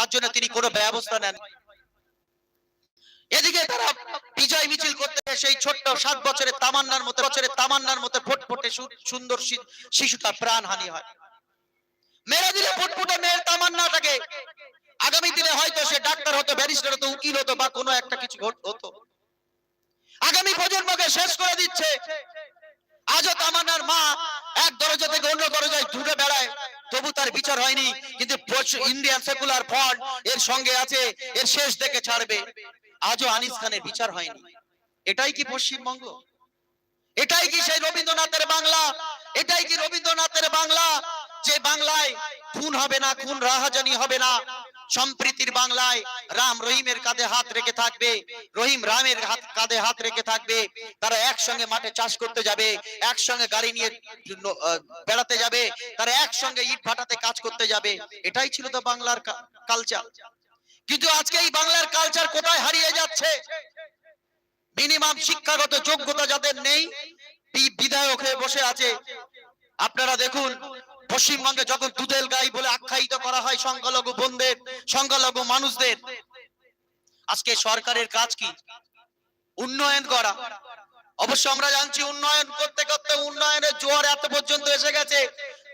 তার জন্য তিনি কোনো ব্যবস্থা নেন। এদিকে তারা বিজয় মিছিল করতে সেই ছোট্ট সাত বছরের তামান্নার মতো বছরের তামান্নার মতো ফুটফুটে সুন্দর শি- শিশুটার প্রাণহানি হয়। মেরে দিলে ফুটফুটে মেয়ের তামান্নাটাকে। আগামী দিনে হয়তো সে ডাক্তার হতো, ব্যারিস্টার হতো, উকিল হতো বা কোনো একটা কিছু হতো। আগামী প্রজন্মকে শেষ করে দিচ্ছে। আজও তামান্নার মা এক দরজা থেকে অন্য দরজায় ঘুরে বেড়ায়। তবু তার বিচার হয়নি, কিন্তু ইন্ডিয়ান সেকুলার ফ্রন্ট এর সঙ্গে আছে, এর শেষ দেখে ছাড়বে। আজও আনিস খানের বিচার হয়নি। এটাই কি পশ্চিমবঙ্গ? এটাই কি সেই রবীন্দ্রনাথের বাংলা? এটাই কি রবীন্দ্রনাথের বাংলা? যে বাংলায় খুন হবে না, খুন রাহাজানি হবে না। সম্প্রীতির বাংলায় রাম রহিমের কাঁধে হাত রেখে থাকবে, রহিম রামের হাত কাঁধে হাত রেখে থাকবে, তারা একসঙ্গে মাঠে চাষ করতে যাবে, একসঙ্গে গাড়ি নিয়ে বেড়াতে যাবে, তারা একসঙ্গে ইট ভাটাতে কাজ করতে যাবে। এটাই ছিল তো বাংলার কালচার কিন্তু আজকে এই বাংলার কালচার কোথায় হারিয়ে যাচ্ছে? মিনিমাম শিক্ষাগত যোগ্যতা যাদের নেই, বিধায়ক হয়ে বসে আছে। আপনারা দেখুন পশ্চিমবঙ্গে যখন দুধেল গাই বলে আখ্যায়িত করা হয় সংখ্যালঘু বোনদের সংখ্যালঘু মানুষদের, আজকে সরকারের কাজ কি? উন্নয়ন করা। অবশ্য আমরা জানছি উন্নয়ন করতে করতে উন্নয়নের জোয়ার এত পর্যন্ত এসে গেছে,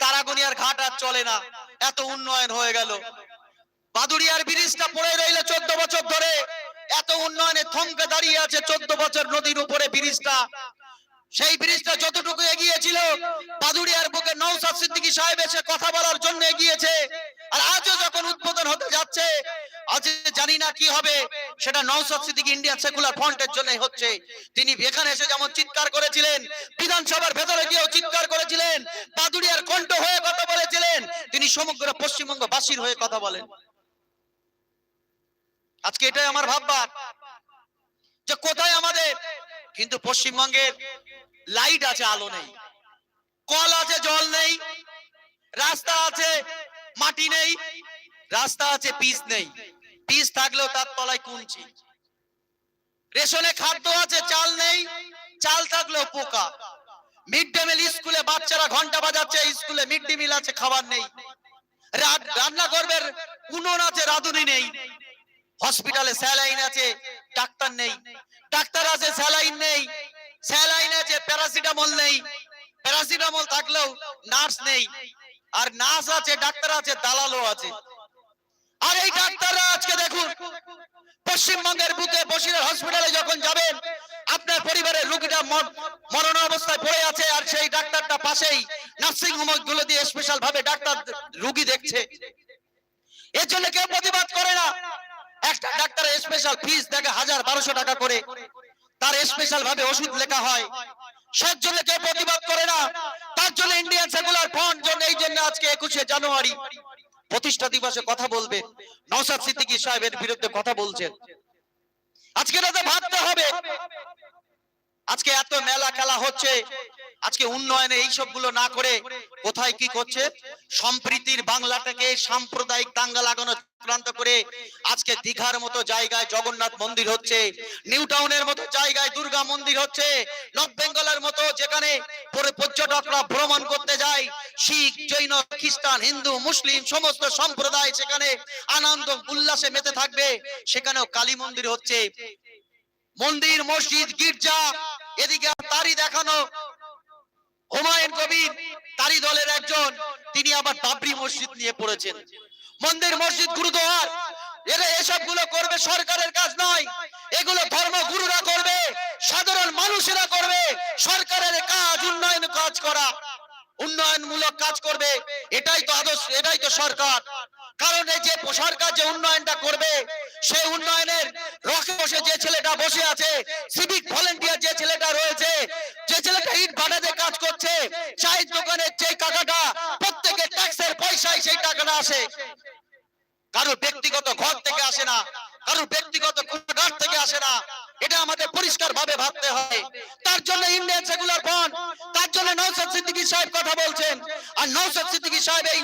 তারাগুনিয়ার ঘাট আর চলে না। এত উন্নয়ন হয়ে গেল। বাদুড়িয়ার ব্রিজটা পড়ে রইল চোদ্দ বছর ধরে। এত উন্নয়নে থমকে দাঁড়িয়ে আছে চোদ্দ বছর নদীর উপরে ব্রিজটা। সেই ব্রিজটা যতটুকু এগিয়েছিল, বাদুড়িয়ার বুকে নৌসাদ সিদ্দিকী সাহেব এসে কথা বলার জন্য এগিয়েছে। আর আজও যখন উদ্বোধন হতে যাচ্ছে, আজ জানি না কি হবে, সেটা নৌসাদ সিদ্দিকী ইন্ডিয়ান সেকুলার ফ্রন্টের জন্য হচ্ছে। তিনি এখানে এসে যেমন চিৎকার করেছিলেন, বিধানসভার ভেতরে গিয়েও চিৎকার করেছিলেন, বাদুড়িয়ার কণ্ঠ হয়ে কথা বলেছিলেন, তিনি সমগ্র পশ্চিমবঙ্গ বাসীর হয়ে কথা বলেন। আজকে এটাই আমার ভাববার যে কোথায় আমাদের, কিন্তু পশ্চিমবঙ্গের লাইট আছে, আলো নেই। কল আছে, জল নেই। রাস্তা আছে, মাটি নেই। রাস্তা আছে পিচ নেই। পিচ থাকলেও তার তলায় কুঞ্চি। রেশনে খাদ্য আছে, চাল নেই। চাল থাকলেও পোকা। মিড ডে মিল স্কুলে বাচ্চারা ঘণ্টা বাজাচ্ছে, স্কুলে মিড ডে মিল আছে, খাবার নেই। রান্না করবে, উনুন আছে, রাঁধুনি নেই। হসপিটালে স্যালাইন আছে, ডাক্তার নেই। ডাক্তার আছে, স্যালাইন নেই। স্যালাইন প্যারাসিটামল নেই, প্যারাসিটামল থাকলেও নার্স নেই, আর নার্স আছে, ডাক্তার আছে, দালালও আছে। আর এই ডাক্তাররা আজকে দেখুন, পশ্চিমবঙ্গের বুকে বসিরের হসপিটালে যখন যাবেন, আপনার পরিবারের রোগীটা মরণ অবস্থায় পড়ে আছে, আর সেই ডাক্তারটা পাশেই নার্সিং হোমগুলো দিয়ে স্পেশাল ভাবে ডাক্তার রোগী দেখছে। এর জন্য কেউ প্রতিবাদ করে না। একটা ডাক্তারের স্পেশাল ফিস দেখে হাজার বারোশো টাকা করে। তার স্পেশাল ভাবে ওষুধ লেখা হয়। সব জন্য কেউ প্রতিবাদ করে না। তার জন্য ইন্ডিয়ান সেকুলার ফ্রন্ট জন্য এই জন্য আজকে একুশে জানুয়ারি প্রতিষ্ঠা দিবসে কথা বলবে। নওসাদ সিদ্দিকি সাহেবের বিরুদ্ধে কথা বলছেন। আজকে তাদের ভাবতে হবে। আজকে এত মেলা খেলা হচ্ছে। আজকে উন্নয়নে এই সবগুলো না করে কোথায় কি করছে? সম্প্রীতির বাংলাটাকে সাম্প্রদায়িক দাঙ্গা লাগানো চক্রান্ত করে আজকে দীঘার মতো জায়গায় জগন্নাথ মন্দির হচ্ছে, নিউ টাউনের মতো জায়গায় দুর্গা মন্দির হচ্ছে, নর্থ বেঙ্গলের মতো যেখানে পর্যটকরা ভ্রমণ করতে যায়, শিখ, জৈন, খ্রিস্টান, হিন্দু, মুসলিম, সমস্ত সম্প্রদায় সেখানে আনন্দ, উল্লাসে মেতে থাকবে। সেখানেও কালী মন্দির হচ্ছে। মন্দির, মসজিদ, গির্জা এদিকে তারই দেখানো হুমায়ুন কবির তারই দলের একজন, তিনি আবার বাবরি মসজিদ নিয়ে পড়েছেন। মন্দির, মসজিদ, গুরুদুয়ার, এরা এসবগুলো করবে সরকারের কাজ নয়। এগুলো ধর্মগুরুরা করবে, সাধারণ মানুষেরা করবে, সরকারের কাজ, উন্নয়ন কাজ করা। উন্নয়নমূলক কাজ করবে, এটাই তো আদর্শ, এটাই তো সরকার। কারণ এই যে সরকার যে উন্নয়নটা করবে, সেই উন্নয়নের রকে বসে যে ছেলেটা বসে আছে সিভিক ভলেন্টিয়ার ছেলেটা ইট ভাটাতে কাজ করছে। চায়ের দোকানের যে টাকাটা প্রত্যেকের ট্যাক্সের পয়সায় সেই টাকাটা আসে। কারোর ব্যক্তিগত ঘর থেকে আসে না, কারোর ব্যক্তিগত ঘর থেকে আসে না। এটা আমাদের পরিষ্কার ভাবে ভাবতে হয় তার জন্য ইন্ডিয়ান সেকুলার ফ্রন্ট তার জন্য নৌসাদ সিদ্দিকী সাহেব কথা বলছেন। আর নৌসাদ সিদ্দিকী সাহেব এই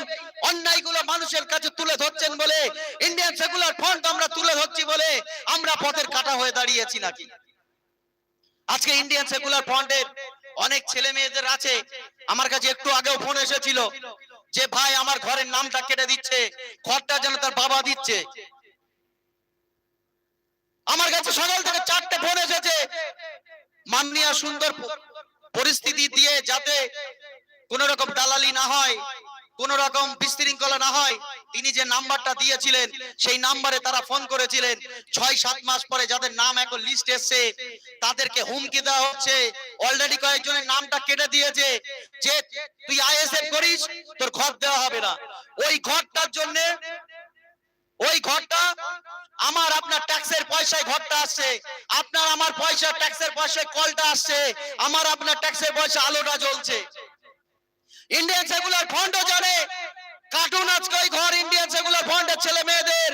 অন্যায়গুলো মানুষের কাছে তুলে ধরছেন বলে ইন্ডিয়ান সেকুলার ফ্রন্ট আমরা তুলে ধরছি বলে আমরা পথের কাটা হয়ে দাঁড়িয়েছি নাকি? আজকে ইন্ডিয়ান সেকুলার ফ্রন্টের ছেলে মেয়েদের আছে। আমার কাছে একটু আগেও ফোন এসেছিল যে, ভাই, আমার ঘরের নামটা কেটে দিচ্ছে। ঘরটা যেন তার বাবা দিচ্ছে। আমার কাছে সকাল থেকে চারটে ফোন এসেছে। মাননীয় সুন্দর পরিস্থিতি দিয়ে যাতে কোন রকম দালালি না হয়। কোন রকম বিশৃঙ্খলা না হয়। তিনি যে নাম্বারটা দিয়েছিলেন, সেই নাম্বারে তারা ফোন করেছিলেন। ছয়, সাত মাস পরে যাদের নাম এখন লিস্ট এসছে, তাদেরকে হুমকি দেওয়া হচ্ছে। অলরেডি কয়েকজনের নামটা কেটে দিয়েছে যে, তুই আইএসএফ করিস, তোর ঘর দেওয়া হবে না। ওই ঘরটার জন্য, ওই ঘরটা, আমার আপনার ট্যাক্সের পয়সায় ঘরটা আসছে। আপনার আমার পয়সা ট্যাক্সের পয়সায় কলটা আসছে। আমার আপনার ট্যাক্সের পয়সা আলোটা জ্বলছে। ইন্ডিয়ান সেকুলার ফান্ডও জানে। কার্টুন আজকে ওই ঘর ইন্ডিয়ান সেকুলার ফান্ডের ছেলে মেয়েদের।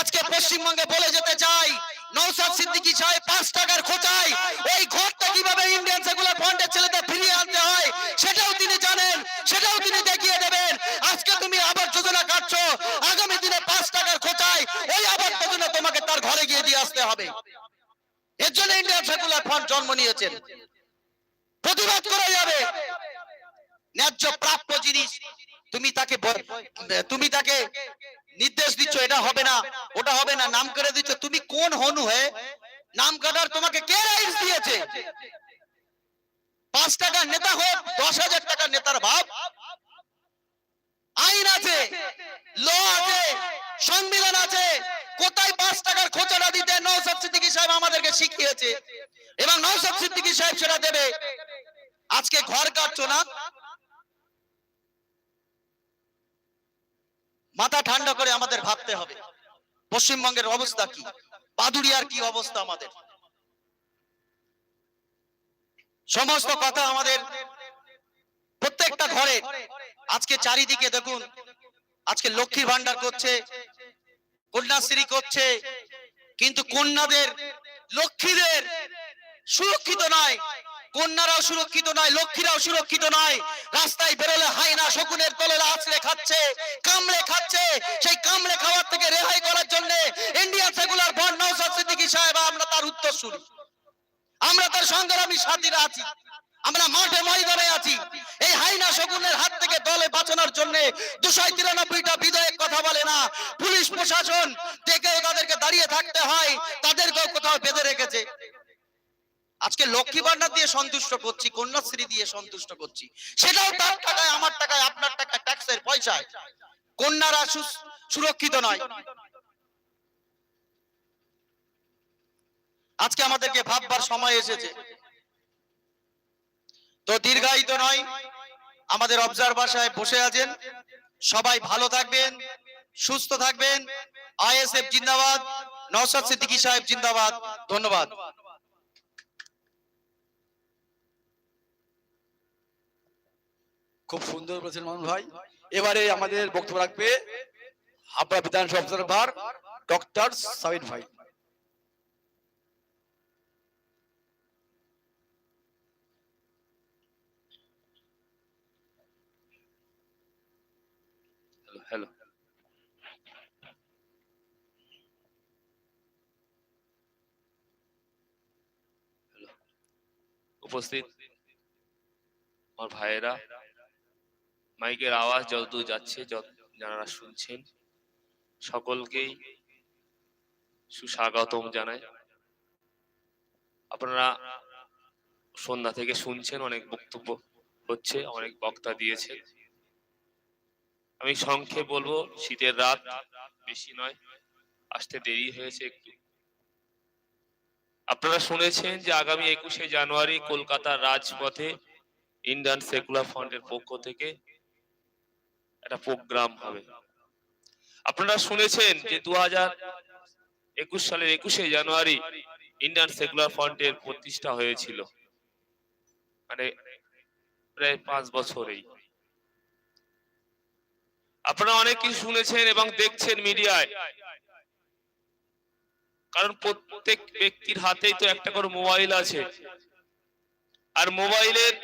আজকে পশ্চিমবঙ্গে বলে যেতে চাই নৌসাদ সিদ্দিকী সাহেব পাঁচ টাকার খোঁচায়। ওই ঘরটা কীভাবে ইন্ডিয়ান সেকুলার ফান্ডের ছেলেদের ফিরিয়ে আনতে হয়, সেটাও তিনি জানেন, সেটাও তিনি দেখিয়ে দেবেন। আজকে তুমি আবার যোজনা কাটছো, আগামী দিনে পাঁচ টাকার খোঁচায় ওই আবার যোজনা তোমাকে তার ঘরে গিয়ে দিয়ে আসতে হবে। এর জন্য ইন্ডিয়ান সেকুলার ফান্ড জন্ম নিয়েছেন। প্রতিবাদ করা যাবে। ন্যায্য প্রাপ্য জিনিস। তুমি তাকে তুমি তাকে নির্দেশ দিচ্ছ, এটা হবে না, ওটা হবে না, নাম করে দিচ্ছ। তুমি কোন হনু হে? নাম কাটার তোমাকে কে রাইটস দিয়েছে? পাঁচ টাকার নেতা হোক, দশ হাজার টাকার নেতার ভাব। আইন আছে, ল আছে, সংবিধান আছে। কোথায় পাঁচ টাকার খোঁচাটা দিতে নৌসাদ সিদ্দিকী সাহেব আমাদেরকে শিখিয়েছে? এবং নৌসাদ সিদ্দিকী সাহেব সেটা দেবে। আজকে ঘর কাটছো না? মাথা ঠান্ডা করে আমাদের ভাবতে হবে। পশ্চিমবঙ্গের অবস্থা কি? বাদুড়িয়ার কি অবস্থা আমাদের? সমস্ত কথা আমাদের প্রত্যেকটা ঘরে। আজকে চারিদিকে দেখুন, আজকে লক্ষ্মীর ভান্ডার করছে, কন্যাশ্রী করছে, কিন্তু কন্যাদের, লক্ষ্মীদের সুরক্ষিত নয়। কন্যারাও সুরক্ষিত নয়, লক্ষ্মীরাও সুরক্ষিত নয়। রাস্তায় বেরোলে হাইনা শকুনের তলে আছড়ে খাচ্ছে কামড়ে খাচ্ছে। সেই কামড়ে খাওয়ার থেকে রেহাই করার জন্য Indian secular front Naushad Siddiqui সাহেব, আমরা তার উত্তর শুনি আমরা তার সংগ্রামী সাথীরা আছি। আমরা মাঠে ময়দানে আছি। এই হাইনা শকুনের হাত থেকে দলে বাঁচানোর জন্য দুশো তিরানব্বইটা বিধায়ক কথা বলে না। পুলিশ প্রশাসন দেখেও তাদেরকে দাঁড়িয়ে থাকতে হয়, তাদেরকেও কোথাও বেঁধে রেখেছে। আজকে লক্ষ্মী ভান্ডার দিয়ে সন্তুষ্ট করছি, কন্যাশ্রী দিয়ে সন্তুষ্ট করছি। সেটাও তার টাকায়, আমার টাকায়, আপনার টাকায় ট্যাক্সের পয়সায়। কন্যারা সুরক্ষিত নয়। আজকে আমাদেরকে ভাববার সময় এসেছে। তো দীর্ঘায়িত নয়, আমাদের অবজারভার সাহেব বসে আছেন। সবাই ভালো থাকবেন, সুস্থ থাকবেন। আইএসএফ জিন্দাবাদ, নওশাদ সিদ্দিকী সাহেব জিন্দাবাদ। ধন্যবাদ। খুব সুন্দর বলেছেন মানুষ ভাই। এবারে আমাদের বক্তব্য রাখবে হাবড়া বিধানসভা অবজারভার ডক্টর সাবিন ভাই। উপস্থিত আমার ভাইয়েরা মাইকের আওয়াজ যতদূর যাচ্ছে যারা শুনছেন, সকলকেই সুস্বাগতম জানাই। আপনারা সন্ধ্যা থেকে শুনছেন, অনেক বক্তব্য হচ্ছে, অনেক বক্তা দিয়েছে। আমি সংক্ষেপ বলব, শীতের রাত বেশি নয়, আসতে দেরি হয়েছে একটু। আপনারা শুনেছেন যে আগামী একুশে জানুয়ারি কলকাতার রাজপথে ইন্ডিয়ান সেকুলার ফ্রন্টের পক্ষ থেকে একটা প্রোগ্রাম হবে। আপনারা শুনেছেন যে দু হাজার একুশ সালের একুশে জানুয়ারি ইন্ডিয়ান সেকুলার ফ্রন্টের প্রতিষ্ঠা হয়েছিল। মানে প্রায় পাঁচ বছরেই। আপনারা অনেক কিছু শুনেছেন এবং দেখছেন মিডিয়ায়। কারণ প্রত্যেক ব্যক্তির হাতেই তো একটা করে মোবাইল আছে। আর মোবাইলের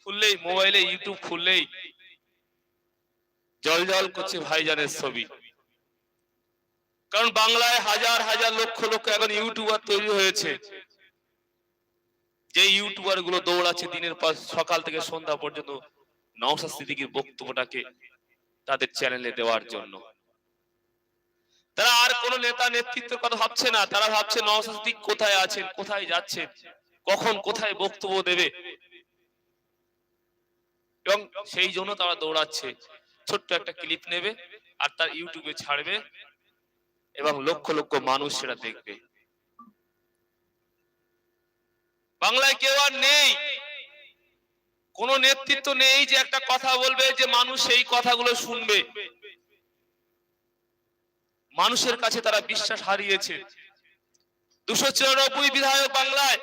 খুললেই, মোবাইলে ইউটিউব খুললেই জল জল করছে ভাইজানের ছবি। কারণ বাংলায় হাজার হাজার লক্ষ লক্ষ এখন ইউটিউবার তৈরি হয়েছে। যে ইউটিউবারগুলো দৌড়াচ্ছে দিনের পর সকাল থেকে সন্ধ্যা পর্যন্ত নওশাদ সিদ্দিকীর বক্তব্যটাকে তাদের চ্যানেলে দেওয়ার জন্য। তারা আর কোন নেতা নেতৃত্বের কথা ভাবছে না। তারা ভাবছে নওশাদ সিদ্দিক কোথায় আছেন, কোথায় যাচ্ছেন, কখন কোথায় বক্তব্য দেবে। এবং সেই জন্য তারা দৌড়াচ্ছে। ছোট্ট একটা ক্লিপ নেবে আর তার ইউটিউবে ছাড়বে এবং লক্ষ লক্ষ মানুষ সেটা দেখবে। বাংলায় কেউ আর নেই। কোন নেতৃত্ব নেই যে একটা কথা বলবে যে মানুষ সেই কথাগুলো শুনবে। মানুষের কাছে তারা বিশ্বাস হারিয়েছে। দুশো চুরানব্বই বিধায়ক বাংলায়।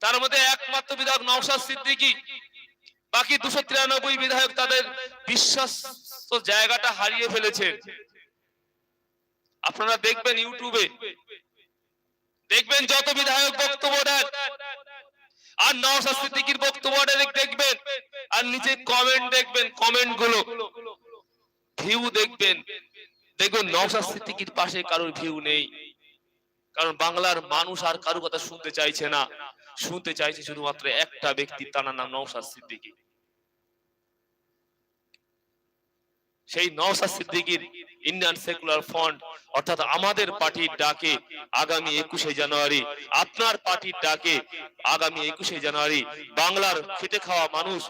তার মধ্যে একমাত্র বিধায়ক নওশাদ সিদ্দিকী। বাকি দুশো তিরানব্বই বিধায়ক তাদের বিশ্বাস জায়গাটা হারিয়ে ফেলেছে। আপনারা দেখবেন ইউটিউবে। দেখবেন যত বিধায়ক বক্তব্য দেন। আর নওশাদ বক্তব্য দেখবেন। আর নিচে কমেন্ট দেখবেন কমেন্টগুলো। ভিউ দেখবেন। দেখবেন নওশাদ পাশে কারোর ভিউ নেই। কারণ বাংলার মানুষ আর কারও কথা শুনতে চাইছে না। শুনতে চাইছে শুধুমাত্র একটা ব্যক্তি, তার নাম নওশাদ সিদ্দিকী। সেই নওশাদ সিদ্দিকীর ইন্ডিয়ান সেকুলার ফ্রন্ট অর্থাৎ আমাদের পার্টির ডাকে আগামী একুশে জানুয়ারি, আপনার পার্টির ডাকে আগামী একুশে জানুয়ারি, বাংলার খেতে খাওয়া মানুষ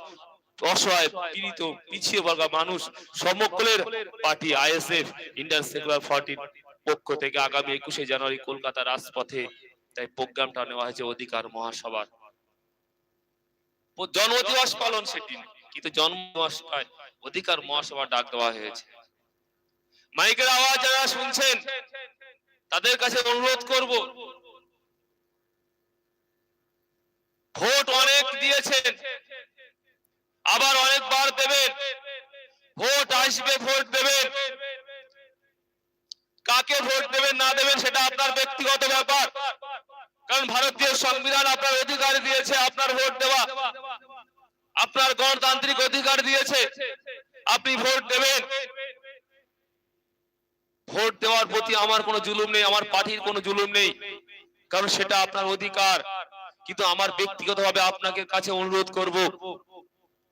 মানুষ, সমকলের পার্টি আইএসএফ ইন্ডিয়ান সেকুলার পার্টির পক্ষ থেকে আগামী একুশে জানুয়ারি কলকাতা রাজপথে তাই প্রোগ্রামটা নেওয়া হয়েছে অধিকার মহাসভার। জন্মদিবস পালন সেটি কিন্তু নয়, অধিকার মহাসভা ডাক দেওয়া হয়েছে। মাইকের আওয়াজ যারা শুনছেন তাদের কাছে অনুরোধ করব ভোট অনেক দিয়েছেন আবার অনেকবার দেবেন ভোট আসবে ভোট দেবেন। কাকে ভোট দেবেন না দেবেন সেটা আপনার ব্যক্তিগত ব্যাপার। কারণ ভারতীয় সংবিধান আপনার অধিকার দিয়েছে, আপনার ভোট দেওয়া। আপনার গণতান্ত্রিক অধিকার দিয়েছে। আপনি ভোট দেবেন। ভোট দেওয়ার প্রতি আমার কোনো জুলুম নেই, আমার পার্টির কোনো জুলুম নেই। কারণ সেটা আপনার অধিকার। কিন্তু আমার ব্যক্তিগতভাবে আপনাকে কাছে অনুরোধ করব,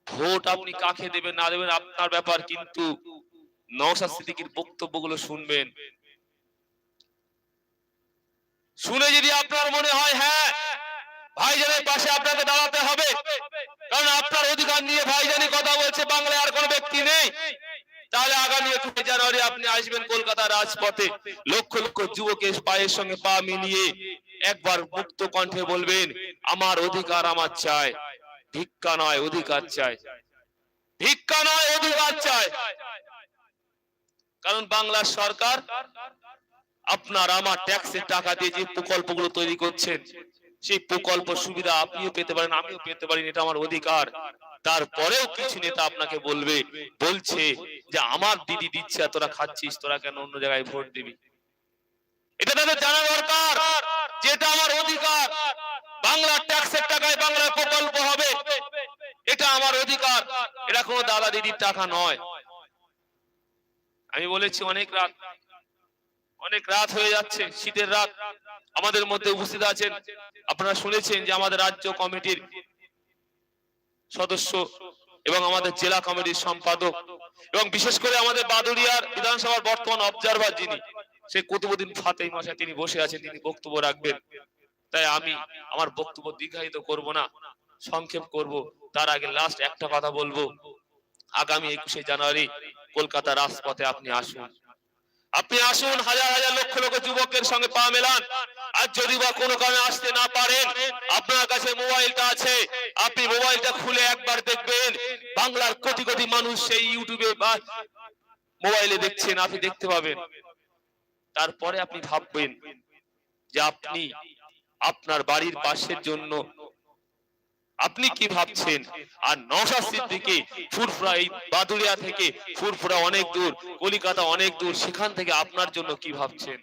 ভোট আপনি কাকে দেবেন, না দেবেন আপনার ব্যাপার কিন্তু নওশাদ সিদ্দিকীর বক্তব্যগুলো শুনবেন। শুনে যদি আপনার মনে হয় হ্যাঁ ভাইজানের পাশে আপনাকে দাঁড়াতে হবে, কারণ আপনার অধিকার নিয়ে ভাইজানি কথা বলছে, বাংলায় আর কোন ব্যক্তি নেই। তাহলে আগামী একুশে জানুয়ারি আপনি আসবেন কলকাতা রাজপথে। লক্ষ লক্ষ যুবকের পায়ের সঙ্গে পা মিলিয়ে একবার মুক্ত কণ্ঠে বলবেন, আমার অধিকার আমার চাই। ভিক্ষা নয়, অধিকার চাই। ভিক্ষা নয়, অধিকার চাই। কারণ বাংলার সরকার আপনার আমার ট্যাক্সের টাকা দিয়ে যে প্রকল্পগুলো তৈরি করছেন, সেই প্রকল্প সুবিধা আপনিও পেতে পারেন, আমিও পেতে পারি, এটা আমার অধিকার। তারপরেও কিছু নেতা আপনাকে বলবে, বলছে যে, আমার দিদি দিচ্ছে তোরা খাচ্ছিস, তোরা কেন অন্য জায়গায় ভোট দিবি? এটা তাদের জানা দরকার, যেটা আমার অধিকার। বাংলার ট্যাক্সের টাকায় বাংলার প্রকল্প হবে, এটা আমার অধিকার। এটা কোনো দাদা দিদির টাকা নয়। আমি বলেছি অনেক রাত অনেক রাত হয়ে যাচ্ছে, শীতের রাত। আমাদের মধ্যে উপস্থিত আছেন। আপনারা শুনেছেন যে আমাদের রাজ্য কমিটির সদস্য এবং আমাদের জেলা কমিটির সম্পাদক এবং বিশেষ করে আমাদের বাদুড়িয়ার বিধানসভার বর্তমান অবজারভার যিনি, সেই কুতুবুদ্দিন ফাতেই মশাই, তিনি বসে আছেন, তিনি বক্তব্য রাখবেন। তাই আমি আমার বক্তব্য দীর্ঘায়িত করব না, সংক্ষেপ করব। তার আগে লাস্ট একটা কথা বলব। আগামী একুশে জানুয়ারি কলকাতা রাজপথে আপনি আসুন। আপনি আসুন, হাজার হাজার লক্ষ লক্ষ যুবকের সঙ্গে পা মেলান। আর যদি বা কোনো কারণে আসতে না পারেন, আপনার কাছে মোবাইলটা আছে। আপনি মোবাইলটা খুলে একবার দেখবেন, বাংলার কোটি কোটি মানুষ সেই ইউটিউবে বা মোবাইলে দেখছেন, আপনি দেখতে পাবেন। তারপরে আপনি ভাববেন যে আপনি আপনার বাড়ির পাশের জন্য আপনি কি ভাবছেন? আর নওশাদ সিদ্দিকী ফুরফুরা এই বাদুড়িয়া থেকে ফুরফুরা অনেক দূর কলিকাতা অনেক দূর সেখান থেকে আপনার জন্য কি ভাবছেন?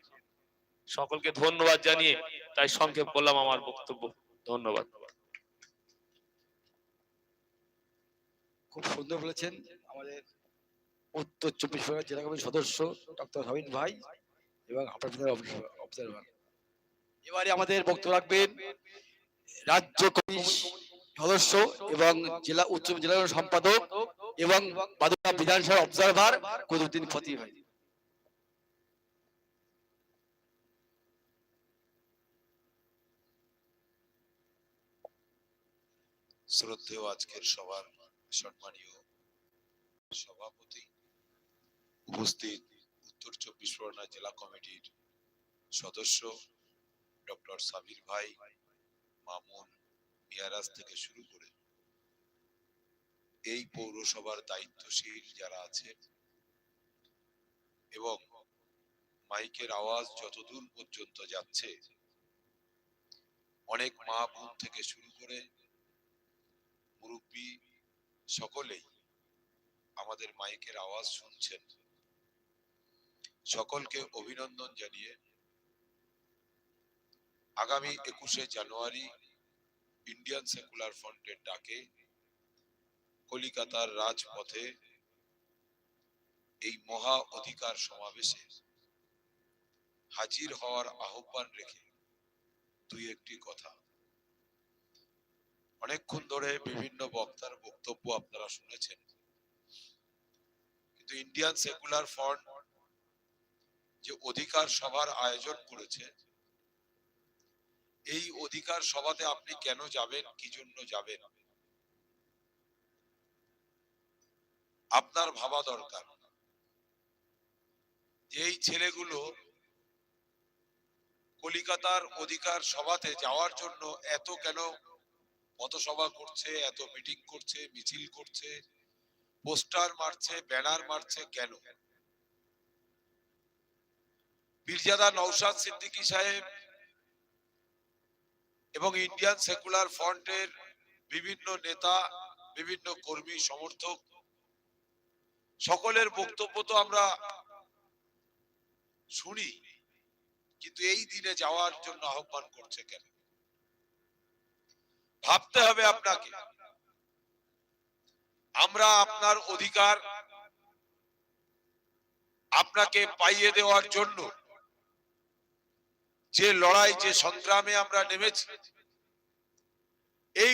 সকলকে ধন্যবাদ জানিয়ে তাই সংক্ষেপ করলাম আমার বক্তব্য। ধন্যবাদ। খুব সুন্দর বলেছেন আমাদের উত্তর চব্বিশ পরগনা জেলা কমিটির সদস্য ডক্টর রবিন ভাই এবং আপনার অবজারভার এবারে আমাদের বক্তব্য রাখবেন রাজ্য কমিটি সদস্য এবং জেলা উচ্চ জেলা সম্পাদক এবং বাদুড়া বিধানসভা অবজারভার কুতুবুদ্দিন ফতি ভাই। শ্রদ্ধেয় আজকের সবার সম্মানীয় সভাপতি, উপস্থিত উত্তর চব্বিশ পরগনা জেলা কমিটির সদস্য ডক্টর সাবির ভাই, মামুন মিয়ারাজ থেকে শুরু করে এই পৌরসভার দায়িত্বশীল যারা আছে এবং মাইকের আওয়াজ যতদূর পর্যন্ত যাচ্ছে, অনেক মা বোন থেকে শুরু করে মুরব্বী সকলেই আমাদের মাইকের আওয়াজ শুনছেন। সকলকে অভিনন্দন জানিয়ে আগামী একুশে জানুয়ারি ইন্ডিয়ান সেকুলার ফ্রন্টের ডাকে কলিকাতার রাজপথে এই মহা অধিকার সমাবেশে হাজির হওয়ার আহ্বান রেখে দুই একটি কথা। অনেকক্ষণ ধরে বিভিন্ন বক্তার বক্তব্য আপনারা শুনেছেন। কিন্তু ইন্ডিয়ান সেকুলার ফ্রন্ট যে অধিকার সভার আয়োজন করেছে এই অধিকার সভাতে আপনি কেন যাবেন? কি জন্য যাবেন? আপনার ভাবা দরকার। এই ছেলেগুলো কলিকাতার অধিকার সভাতে যাওয়ার জন্য এত কেন পথসভা করছে, এত মিটিং করছে, মিছিল করছে, পোস্টার মারছে, ব্যানার মারছে কেন? পীরজাদা নৌসাদ সিদ্দিকী সাহেব এবং ইন্ডিয়ান সেকুলার ফ্রন্টের বিভিন্ন নেতা, বিভিন্ন কর্মী, সমর্থক, সকলের বক্তব্য তো আমরা শুনি, কিন্তু এই দিনে যাওয়ার জন্য আহ্বান করছে কেন? ভাবতে হবে আপনাকে। আমরা আপনার অধিকার আপনাকে পাইয়ে দেওয়ার জন্য যে লড়াই যে সংগ্রামে আমরা নেমেছি এই